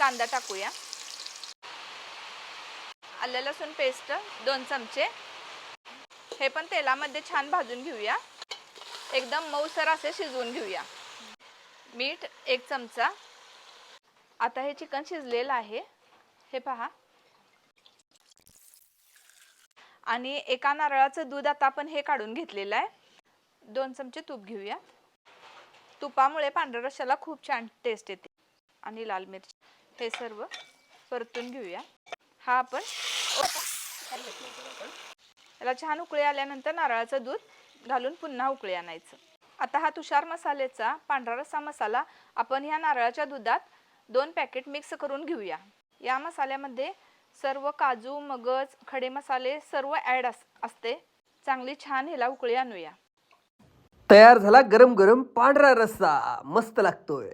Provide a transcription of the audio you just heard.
कांदा टाकूया. आलं लसूण पेस्ट दोन चमचे. हे पण तेलामध्ये छान भाजून घेऊया. एकदम मऊसर असे शिजवून घेऊया. मीठ एक चमचा. आता हे चिकन शिजलेलं आहे. हे पहा. आणि एका नारळाचं दूध आता आपण हे काढून घेतलेलं आहे. दोन चमचे तूप घेऊया. तुपामुळे पांढऱ्या रश्याला खूप छान टेस्ट येते. आणि लाल मिरची. हे सर्व परतून घेऊया. हा आपण याला छान उकळी आल्यानंतर नारळाचं दूध घालून पुन्हा उकळी आणायचं. आता हा तुषार मसाल्याचा पांढरा रस्सा मसाला आपण ह्या नारळाच्या दुधात दोन पॅकेट मिक्स करून घेऊया. या मसाल्यामध्ये सर्व काजू मगज खडे मसाले सर्व ॲड अस असते. चांगली छान ह्याला उकळी आणूया. तयार झाला गरम गरम पांढरा रस्सा. मस्त लागतोय.